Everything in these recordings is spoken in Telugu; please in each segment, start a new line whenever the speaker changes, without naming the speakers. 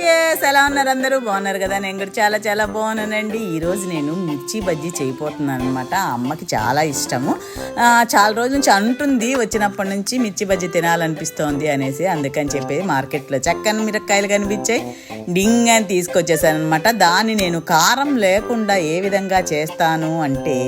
ఎలా ఉన్నారు అందరూ? బాగున్నారు కదా? నేను కూడా చాలా చాలా బాగున్నానండి. ఈరోజు నేను మిర్చి బజ్జీ చేయబోతున్నాను అనమాట అమ్మకి చాలా ఇష్టము. చాలా రోజుల నుంచి అంటుంది వచ్చినప్పటి నుంచి మిర్చి బజ్జీ తినాలనిపిస్తోంది అనేసి. అందుకని చెప్పి మార్కెట్లో చక్కని మిరపకాయలు కనిపించాయి. డింగ్ అని తీసుకొచ్చేసాను అనమాట దాన్ని నేను కారం లేకుండా ఏ విధంగా చేస్తాను అంటే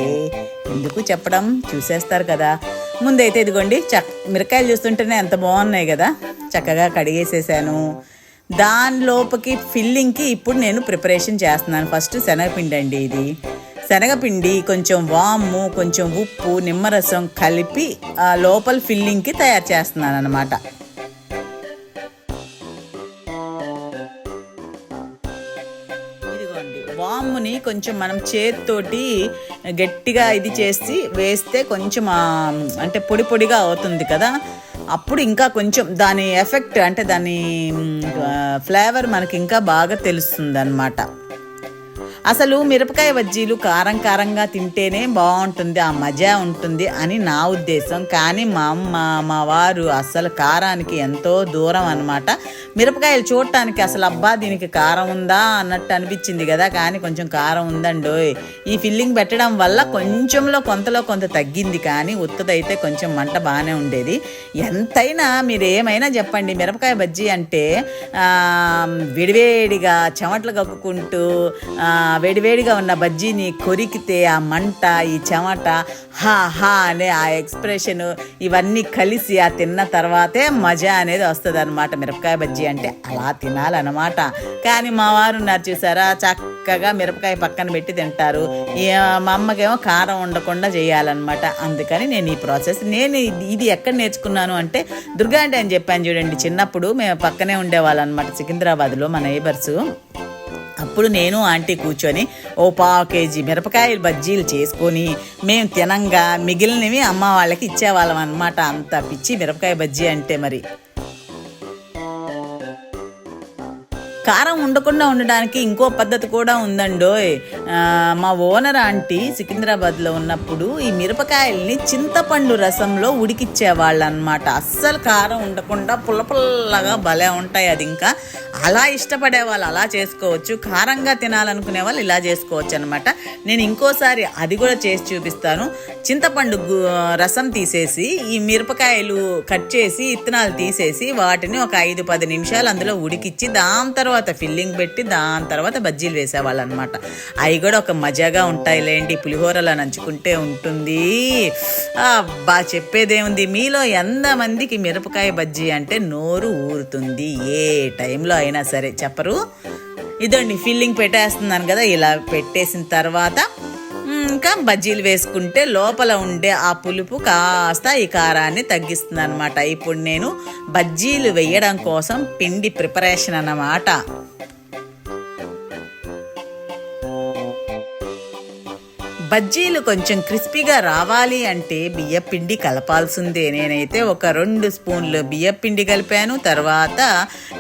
ఎందుకు చెప్పడం? చూసేస్తారు కదా. ముందైతే ఇదిగోండి చక్ మిరకాయలు చూస్తుంటేనే ఎంత బాగున్నాయి కదా. చక్కగా కడిగేసేసాను. దాని లోపకి ఫిల్లింగ్కి ఇప్పుడు నేను ప్రిపరేషన్ చేస్తున్నాను. ఫస్ట్ శనగపిండి అండి ఇది. శనగపిండి కొంచెం వాము కొంచెం ఉప్పు నిమ్మరసం కలిపి లోపల ఫిల్లింగ్కి తయారు చేస్తున్నాను అనమాట కొంచెం మనం చేతితోటి గట్టిగా ఇది చేసి వేస్తే కొంచెం అంటే పొడి పొడిగా అవుతుంది కదా. అప్పుడు ఇంకా కొంచెం దాని ఎఫెక్ట్ అంటే దాని ఫ్లేవర్ మనకి ఇంకా బాగా తెలుస్తుంది అనమాట అసలు మిరపకాయ బజ్జీలు కారం కారంగా తింటేనే బాగుంటుంది ఆ మజా ఉంటుంది అని నా ఉద్దేశం. కానీ మా అమ్మ మా వారు అసలు కారానికి ఎంతో దూరం అనమాట మిరపకాయలు చూడటానికి అసలు అబ్బా దీనికి కారం ఉందా అన్నట్టు అనిపించింది కదా. కానీ కొంచెం కారం ఉందండి ఈ ఫిల్లింగ్ పెట్టడం వల్ల కొంచెంలో కొంతలో కొంత తగ్గింది. కానీ ఉత్తదైతే కొంచెం మంట బాగానే ఉండేది. ఎంతైనా మీరు ఏమైనా చెప్పండి మిరపకాయ బజ్జీ అంటే విడివేడిగా చెమటలు కప్పుకుంటూ వేడివేడిగా ఉన్న బజ్జీని కొరికితే ఆ మంట ఈ చెమట హా హా అనే ఆ ఎక్స్ప్రెషన్ ఇవన్నీ కలిసి ఆ తిన్న తర్వాతే మజా అనేది వస్తుంది అనమాట మిరపకాయ బజ్జీ అంటే అలా తినాలన్నమాట. కానీ మా వారు ఉన్నారు చూసారా చక్కగా మిరపకాయ పక్కన పెట్టి తింటారు. ఈ, మా అమ్మకేమో కారం ఉండకుండా చేయాలన్నమాట. అందుకని నేను ఈ ప్రాసెస్ నేను ఇది- ఎక్కడ నేర్చుకున్నాను అంటే దుర్గా అంటే అని చెప్పాను చూడండి. చిన్నప్పుడు మేము పక్కనే ఉండేవాళ్ళు అనమాట సికింద్రాబాద్లో మా నైబర్సు అప్పుడు నేను ఆంటీ కూర్చొని ఓ పావు కేజీ మిరపకాయలు బజ్జీలు చేసుకొని మేము తినంగా మిగిలినవి అమ్మ వాళ్ళకి ఇచ్చేవాళ్ళం అనమాట అంత పిచ్చి మిరపకాయ బజ్జీ అంటే మరి. కారం ఉండకుండా ఉండడానికి ఇంకో పద్ధతి కూడా ఉందండోయ్. మా ఓనర్ ఆంటీ సికింద్రాబాద్లో ఉన్నప్పుడు ఈ మిరపకాయల్ని చింతపండు రసంలో ఉడికిచ్చేవాళ్ళు అనమాట అస్సలు కారం ఉండకుండా పుల్ల పుల్లగా భలే ఉంటాయి అది ఇంకా. అలా ఇష్టపడే వాళ్ళు అలా చేసుకోవచ్చు. కారంగా తినాలనుకునే వాళ్ళు ఇలా చేసుకోవచ్చు అనమాట నేను ఇంకోసారి అది కూడా చేసి చూపిస్తాను. చింతపండు రసం తీసేసి ఈ మిరపకాయలు కట్ చేసి ఇత్తనాలు తీసేసి వాటిని ఒక ఐదు పది నిమిషాలు అందులో ఉడికిచ్చి దాని తర్వాత ఫిల్లింగ్ పెట్టి దాని తర్వాత బజ్జీలు వేసేవాళ్ళు అనమాట అవి కూడా ఒక మజాగా ఉంటాయిలేండి. పులిహోరలా నంచుకుంటే ఉంటుంది. బా చెప్పేదేముంది? మీలో ఎంతమందికి మిరపకాయ బజ్జీ అంటే నోరు ఊరుతుంది? ఏ టైంలో అయినా సరే చెప్పరు. ఇదండి ఫిల్లింగ్ పెట్టేస్తున్నాను కదా ఇలా పెట్టేసిన తర్వాత ఇంకా బజ్జీలు వేసుకుంటే లోపల ఉండే ఆ పులుపు కాస్త ఈ కారాన్ని తగ్గిస్తుంది అనమాట ఇప్పుడు నేను బజ్జీలు వేయడం కోసం పిండి ప్రిపరేషన్ అన్నమాట. బజ్జీలు కొంచెం క్రిస్పీగా రావాలి అంటే బియ్యపిండి కలపాల్సిందే. నేనైతే ఒక రెండు స్పూన్లు బియ్యపిండి కలిపాను. తర్వాత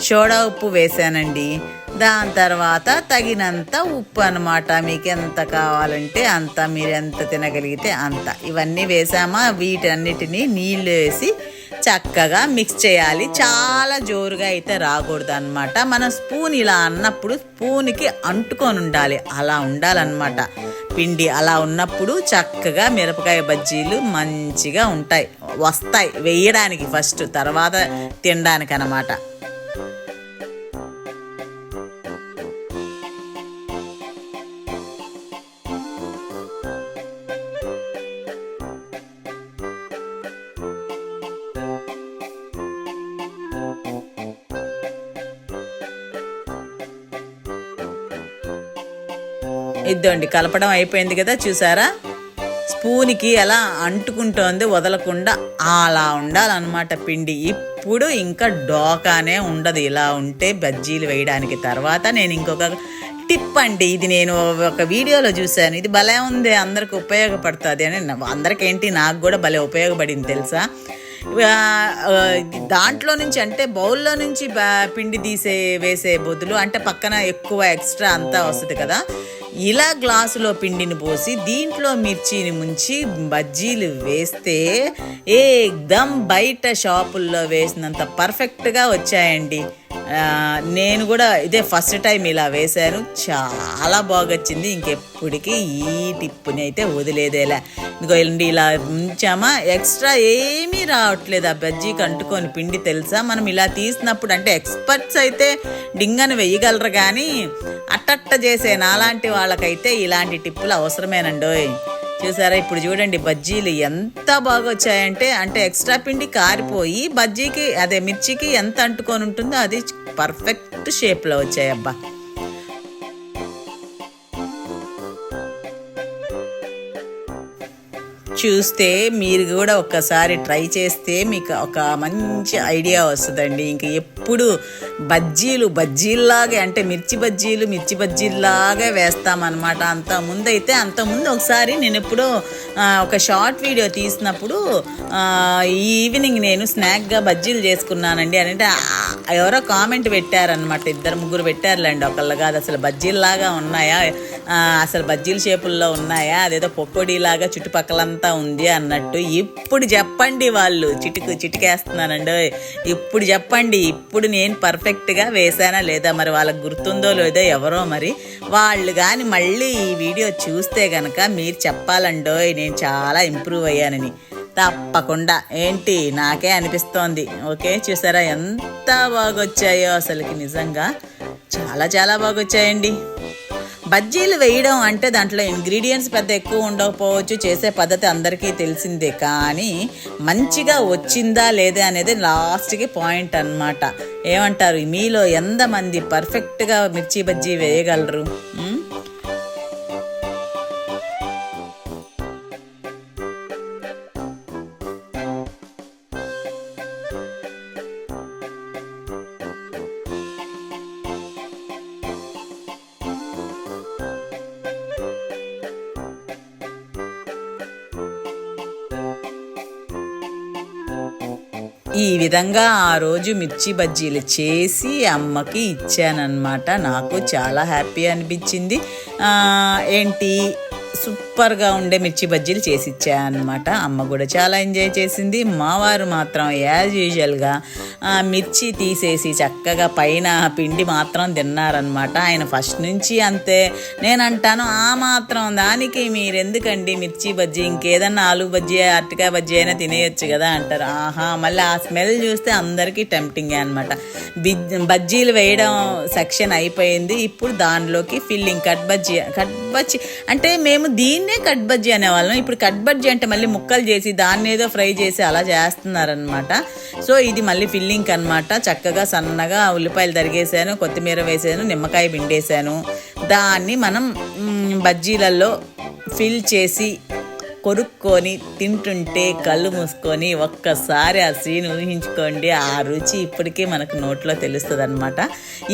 సోడా ఉప్పు వేసానండి దాని తర్వాత తగినంత ఉప్పు అనమాట మీకు ఎంత కావాలంటే అంత మీరు ఎంత తినగలిగితే అంత. ఇవన్నీ వేసామా? వీటన్నిటిని నీళ్ళు వేసి చక్కగా మిక్స్ చేయాలి. చాలా జోరుగా అయితే రాకూడదు అనమాట మనం స్పూన్ ఇలా అన్నప్పుడు స్పూన్కి అంటుకొని ఉండాలి. అలా ఉండాలన్నమాట. పిండి అలా ఉన్నప్పుడు చక్కగా మిరపకాయ బజ్జీలు మంచిగా ఉంటాయి వస్తాయి వేయడానికి ఫస్ట్ తర్వాత తినడానికి అన్నమాట ఇద్దండి కలపడం అయిపోయింది కదా చూసారా? స్పూన్కి ఎలా అంటుకుంటోంది వదలకుండా అలా ఉండాలన్నమాట పిండి. ఇప్పుడు ఇంకా డోకానే ఉండదు ఇలా ఉంటే బజ్జీలు వేయడానికి. తర్వాత నేను ఇంకొక టిప్ అండి ఇది నేను ఒక వీడియోలో చూశాను. ఇది భలే ఉంది అందరికి ఉపయోగపడుతుంది అని. అందరికేంటి నాకు కూడా భలే ఉపయోగపడింది తెలుసా? దాంట్లో నుంచి అంటే బౌల్లో నుంచి పిండి తీసే వేసే బదులు అంటే పక్కన ఎక్కువ ఎక్స్ట్రా అంతా వస్తుంది కదా. ఇలా గ్లాసులో పిండిని పోసి దీంట్లో మిర్చిని ముంచి బజ్జీలు వేస్తే ఏదం బయట షాపుల్లో వేసినంత పర్ఫెక్ట్గా వచ్చాయండి. నేను కూడా ఇదే ఫస్ట్ టైం ఇలా వేశాను. చాలా బాగా వచ్చింది ఇంకెప్పటికీ ఈ టిప్పుని అయితే వదిలేదేలా ఇంకో ఇండి ఇలా ఉంచామా? ఎక్స్ట్రా ఏమీ రావట్లేదు. ఆ బజ్జీకి అంటుకొని పిండి తెలుసా? మనం ఇలా తీసినప్పుడు అంటే ఎక్స్పర్ట్స్ అయితే డింగను వేయగలరు కానీ అట్టట్ట చేసే నాలాంటి వాళ్ళకైతే ఇలాంటి టిప్పులు అవసరమేనండోయ్. చూసారా? ఇప్పుడు చూడండి బజ్జీలు ఎంత బాగా వచ్చాయంటే అంటే ఎక్స్ట్రా పిండి కారిపోయి బజ్జీకి అదే మిర్చికి ఎంత అంటుకొని ఉంటుందో అది పర్ఫెక్ట్ షేప్లో వచ్చాయి అబ్బా చూస్తే మీరు కూడా ఒక్కసారి ట్రై చేస్తే మీకు ఒక మంచి ఐడియా వస్తుందండి. ఇంక ఎప్పుడు బజ్జీలు బజ్జీల్లాగే అంటే మిర్చి బజ్జీలు మిర్చి బజ్జీల్లాగే వేస్తామన్నమాట. అంత ముందైతే అంత ముందు ఒకసారి నేను ఎప్పుడో ఒక షార్ట్ వీడియో తీసినప్పుడు ఈవినింగ్ నేను స్నాక్గా బజ్జీలు చేసుకున్నానండి. అని అంటే ఎవరో కామెంట్ పెట్టారనమాట ఇద్దరు ముగ్గురు పెట్టారులేండి. ఒకళ్ళు కాదు అసలు బజ్జీల్లాగా ఉన్నాయా? అసలు బజ్జీల షేపుల్లో ఉన్నాయా? అదేదో పొక్కడిలాగా చుట్టుపక్కలంతా ఉంది అన్నట్టు. ఇప్పుడు చెప్పండి వాళ్ళు. చిటుకు చిటికేస్తున్నానండి. ఇప్పుడు చెప్పండి. ఇప్పుడు నేను పర్ఫెక్ట్గా వేసానా లేదా? మరి వాళ్ళకి గుర్తుందో లేదో ఎవరో మరి. వాళ్ళు కానీ మళ్ళీ ఈ వీడియో చూస్తే కనుక మీరు చెప్పాలండోయ్ నేను చాలా ఇంప్రూవ్ అయ్యానని. తప్పకుండా. ఏంటి? నాకే అనిపిస్తోంది. ఓకే చూసారా ఎంత బాగా వచ్చాయో అసలుకి నిజంగా. చాలా చాలా బాగొచ్చాయండి. బజ్జీలు వేయడం అంటే దాంట్లో ఇంగ్రీడియంట్స్ పెద్ద ఎక్కువ ఉండకపోవచ్చు. చేసే పద్ధతి అందరికీ తెలిసిందే. కానీ మంచిగా వచ్చిందా లేదా అనేది లాస్ట్కి పాయింట్ అన్నమాట. ఏమంటారు? మీలో ఎంతమంది పర్ఫెక్ట్గా మిర్చి బజ్జీ వేయగలరు? ఈ విధంగా ఆ రోజు మిర్చి బజ్జీలు చేసి అమ్మకి ఇచ్చానన్నమాట. నాకు చాలా హ్యాపీ అనిపించింది. ఏంటి? సూపర్గా ఉండే మిర్చి బజ్జీలు చేసి ఇచ్చానమాట అమ్మ కూడా చాలా ఎంజాయ్ చేసింది. మావారు మాత్రం యాజ్ యూజువల్గా మిర్చి తీసేసి చక్కగా పైన పిండి మాత్రం తిన్నారనమాట ఆయన ఫస్ట్ నుంచి అంతే. నేను అంటాను ఆ మాత్రం దానికి మీరెందుకండి మిర్చి బజ్జీ? ఇంకేదన్నా ఆలు బజ్జీ అరటికాయ బజ్జీ అయినా తినేయొచ్చు కదా అంటారు. ఆహా మళ్ళీ ఆ స్మెల్ చూస్తే అందరికీ టెంప్టింగే అనమాట బజ్జీలు వేయడం సెక్షన్ అయిపోయింది. ఇప్పుడు దానిలోకి filling cut bajji cut bajji. అంటే మేము దీన్నే కట్ బజ్జీ అనేవాళ్ళం. ఇప్పుడు కట్ బజ్జీ అంటే మళ్ళీ ముక్కలు చేసి దాన్ని ఏదో ఫ్రై చేసి అలా చేస్తున్నారనమాట సో ఇది మళ్ళీ ఫిల్లింగ్ అన్నమాట. చక్కగా సన్నగా ఉల్లిపాయలు తరిగేసాను కొత్తిమీర వేసాను నిమ్మకాయ పిండేశాను దాన్ని మనం బజ్జీలలో ఫిల్ చేసి కొనుక్కొని తింటుంటే కళ్ళు మూసుకొని ఒక్కసారి ఆ సీన్ ఊహించుకోండి ఆ రుచి ఇప్పటికీ మనకు నోట్లో తెలుస్తుంది అనమాట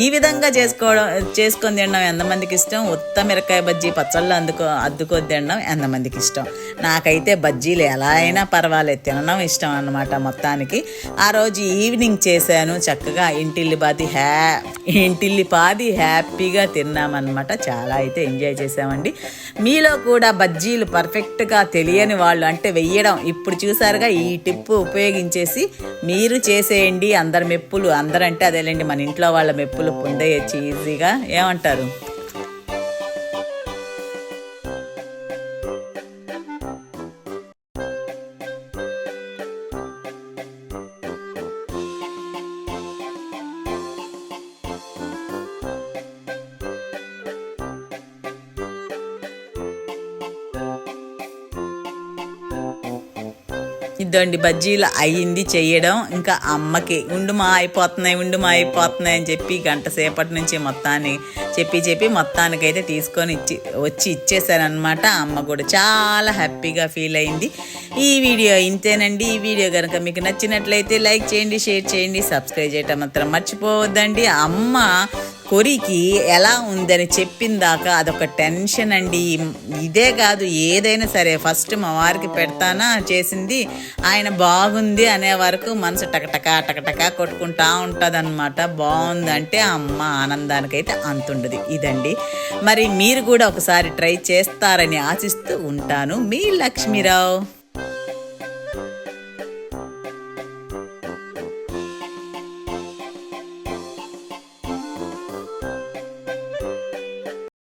ఈ విధంగా చేసుకోవడం చేసుకొని తినడం ఎంతమందికి ఇష్టం? ఉత్త మిరకాయ బజ్జీ పచ్చళ్ళు అందుకో అద్దుకొని తినడం ఎంతమందికి ఇష్టం? నాకైతే బజ్జీలు ఎలా అయినా పర్వాలేదు తినడం ఇష్టం అనమాట మొత్తానికి. ఆ రోజు ఈవినింగ్ చేశాను చక్కగా ఇంటిల్లి బాది హ్యా ఇంటిల్లి పాది హ్యాపీగా తిన్నామన్నమాట. చాలా అయితే ఎంజాయ్ చేసామండి మీలో కూడా బజ్జీలు పర్ఫెక్ట్గా తెలియని వాళ్ళు అంటే వెయ్యడం. ఇప్పుడు చూసారుగా ఈ టిప్పు ఉపయోగించేసి మీరు చేసేయండి. అందరి మెప్పులు అందరంటే అదేలేండి మన ఇంట్లో వాళ్ళ మెప్పులు పొందేయచ్చు ఈజీగా ఏమంటారు? ఇదండి బజ్జీలు అయ్యింది చేయడం. ఇంకా అమ్మకి ఉండు మా అయిపోతున్నాయి ఉండు మా అయిపోతున్నాయి అని చెప్పి గంట సేపటి నుంచి మొత్తాన్ని చెప్పి చెప్పి మొత్తానికైతే తీసుకొని ఇచ్చి వచ్చి ఇచ్చేసారనమాట అమ్మ కూడా. చాలా హ్యాపీగా ఫీల్ అయింది. ఈ వీడియో ఇంతేనండి. ఈ వీడియో కనుక మీకు నచ్చినట్లయితే లైక్ చేయండి షేర్ చేయండి సబ్స్క్రైబ్ చేయటం మాత్రం మర్చిపోవద్దండి. అమ్మ కొరికి ఎలా ఉందని చెప్పిన దాకా అదొక టెన్షన్ అండి. ఇదే కాదు ఏదైనా సరే ఫస్ట్ మా వారికి పెడతానా చేసింది ఆయన బాగుంది అనే వరకు మనసు టకటక టకటక కొట్టుకుంటా ఉంటుంది అనమాట బాగుందంటే అమ్మ ఆనందానికైతే అంతుండదు. ఇదండి. మరి మీరు కూడా ఒకసారి ట్రై చేస్తారని ఆశిస్తూ ఉంటాను. మీ లక్ష్మీరావు.